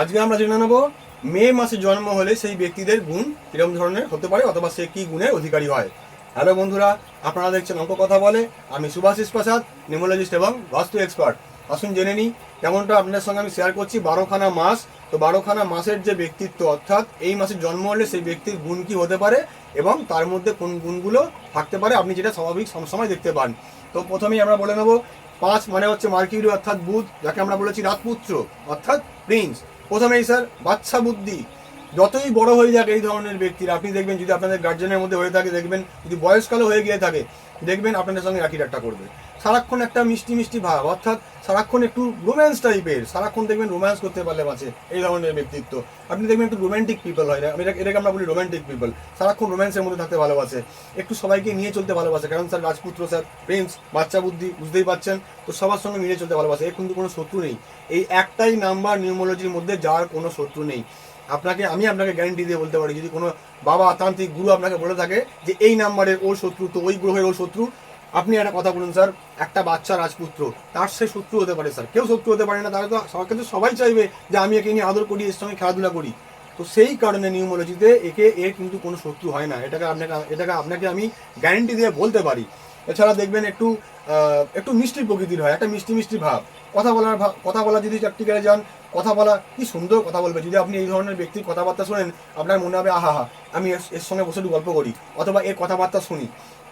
আজকে আমরা জেনে নেব, মে মাসে জন্ম হলে সেই ব্যক্তিদের গুণ কীরকম ধরনের হতে পারে অথবা সে কী গুণের অধিকারী হয়। হ্যালো বন্ধুরা, আপনারা দেখছেন অঙ্ক কথা বলে। আমি সুভাষিস প্রসাদ, নিউমোলজিস্ট এবং বাস্তু এক্সপার্ট। আসুন জেনে নিই, কেমনটা আপনাদের সঙ্গে আমি শেয়ার করছি। বারোখানা মাস, তো বারোখানা মাসের যে ব্যক্তিত্ব, অর্থাৎ এই মাসে জন্ম হলে সেই ব্যক্তির গুণ কি হতে পারে এবং তার মধ্যে কোন গুণগুলো থাকতে পারে, আপনি যেটা স্বাভাবিক সবসময় দেখতে পান। তো প্রথমেই আমরা বলে নেব, পাঁচ মানে হচ্ছে মার্কিউরি অর্থাৎ বুধ, যাকে আমরা বলেছি রাজপুত্র, অর্থাৎ প্রিন্স প্রথমেই স্যার বাচ্চা বুদ্ধি। যতই বড় হয়ে যাক এই ধরনের ব্যক্তির, আপনি দেখবেন যদি আপনাদের গার্জেনের মধ্যে হয়ে থাকে, দেখবেন যদি বয়সকালও হয়ে গিয়ে থাকে, দেখবেন আপনাদের সঙ্গে একই ঠাট্টা করবে। সারাক্ষণ একটা মিষ্টি মিষ্টি ভাব, অর্থাৎ সারাক্ষণ একটু রোম্যান্স টাইপের সারাক্ষণ দেখবেন রোম্যান্স করতে পারলে বাঁচে এই ধরনের ব্যক্তিত্ব। আপনি দেখবেন একটু রোম্যান্টিক পিপল হয় এটা- এটাকে আমরা বলি রোম্যান্টিক পিপল সারাক্ষণ রোম্যান্সের মধ্যে থাকতে ভালোবাসে। একটু সবাইকে নিয়ে চলতে ভালোবাসে, কারণ স্যার রাজপুত্র, স্যার প্রিন্স বাচ্চা বুদ্ধি বুঝতেই পারছেন তো সবার সঙ্গে মিলে চলতে ভালোবাসে, এর কিন্তু কোনো শত্রু নেই। এই একটাই নাম্বার নিউমোলজির মধ্যে যার কোনো শত্রু নেই। আপনাকে, আমি আপনাকে গ্যারেন্টি দিয়ে বলতে পারি, যদি কোনো বাবা তান্ত্রিক গুরু আপনাকে বলে থাকে যে এই নাম্বারের ওর শত্রু, তো ওই গ্রহের ওর শত্রু, আপনি একটা কথা বলুন স্যার, একটা বাচ্চা রাজপুত্র, তার সে শত্রু হতে পারে স্যার। কেউ শত্রু হতে পারে না, তাহলে তো সবাইকে তো সবাই চাইবে যে আমি একে নিয়ে আদর করি, এর সঙ্গে খেলাধুলা করি। তো সেই কারণে নিউমোলজিতে একে, এর কিন্তু কোনো শত্রু হয় না। এটাকে আপনাকে এটাকে আপনাকে আমি গ্যারেন্টি দিয়ে বলতে পারি। এছাড়া দেখবেন একটু একটু মিষ্টি প্রকৃতির হয়, একটা মিষ্টি মিষ্টি ভাব। কথা বলার ভাব কথা বলা যদি প্র্যাকটিক্যালে যান, কথা বলা কি সুন্দর কথা বলবে। যদি আপনি এই ধরনের ব্যক্তির কথাবার্তা শোনেন, আপনার মনে হবে, আহা হা আমি এর সঙ্গে বসে গল্প করি অথবা এর কথাবার্তা শুনি।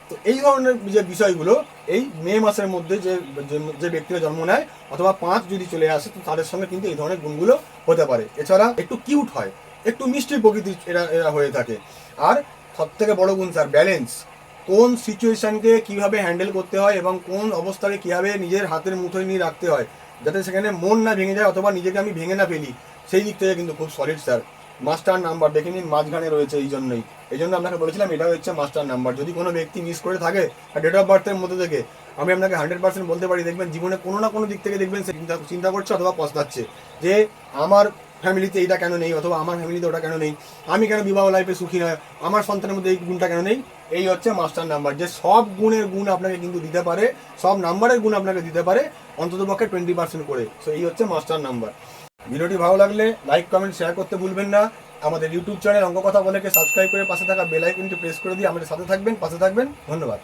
তো এই ধরনের যে বিষয়গুলো, এই মে মাসের মধ্যে যে, যে- যে ব্যক্তিরা জন্ম নেয়, অথবা পাঁচ যদি চলে আসে, তো তাদের সঙ্গে কিন্তু এই ধরনের গুণগুলো হতে পারে। এছাড়া একটু কিউট হয়, একটু মিষ্টি প্রকৃতির এরা এরা হয়ে থাকে। আর সব থেকে বড় গুণ, স্যার, ব্যালেন্স। কোন সিচুয়েশানকে কীভাবে হ্যান্ডেল করতে হয় এবং কোন অবস্থাকে কীভাবে নিজের হাতের মুঠোয় নিয়ে রাখতে হয়, যাতে সেখানে মন না ভেঙে যায় অথবা নিজেকে আমি ভেঙে না ফেলি, সেই দিক থেকে কিন্তু খুব সলিড স্যার মাস্টার নাম্বার দেখে নিন, মাঝখানে রয়েছে এই জন্যই। এই জন্য আপনাকে বলেছিলাম, এটা হচ্ছে মাস্টার নাম্বার যদি কোনো ব্যক্তি মিস করে থাকে ডেট অফ বার্থের মধ্যে থেকে, আমি আপনাকে হান্ড্রেড পার্সেন্ট বলতে পারি, দেখবেন জীবনে কোনো না কোনো দিক থেকে দেখবেন সে চিন্তা চিন্তা করছে অথবা পস্তাচ্ছে যে, আমার ফ্যামিলিতে এইটা কেন নেই অথবা আমার ফ্যামিলিতে ওটা কেন নেই? আমি কেন বিবাহ লাইফে সুখী নয়? আমার সন্তানের মধ্যে এই গুণটা কেন নেই? এই হচ্ছে মাস্টার নাম্বার যে সব গুণের গুণ আপনাকে কিন্তু দিতে পারে, সব নাম্বারের গুণ আপনাকে দিতে পারে অন্তত পক্ষে টোয়েন্টি পার্সেন্ট করে। সো এই হচ্ছে মাস্টার নাম্বার ভিডিওটি ভালো লাগলে লাইক কমেন্ট শেয়ার করতে ভুলবেন না। আমাদের ইউটিউব চ্যানেল অঙ্ক কথা বলেকে সাবস্ক্রাইব করে পাশে থাকা বেল আইকনটি প্রেস করে দিয়ে আমাদের সাথে থাকবেন, পাশে থাকবেন। ধন্যবাদ।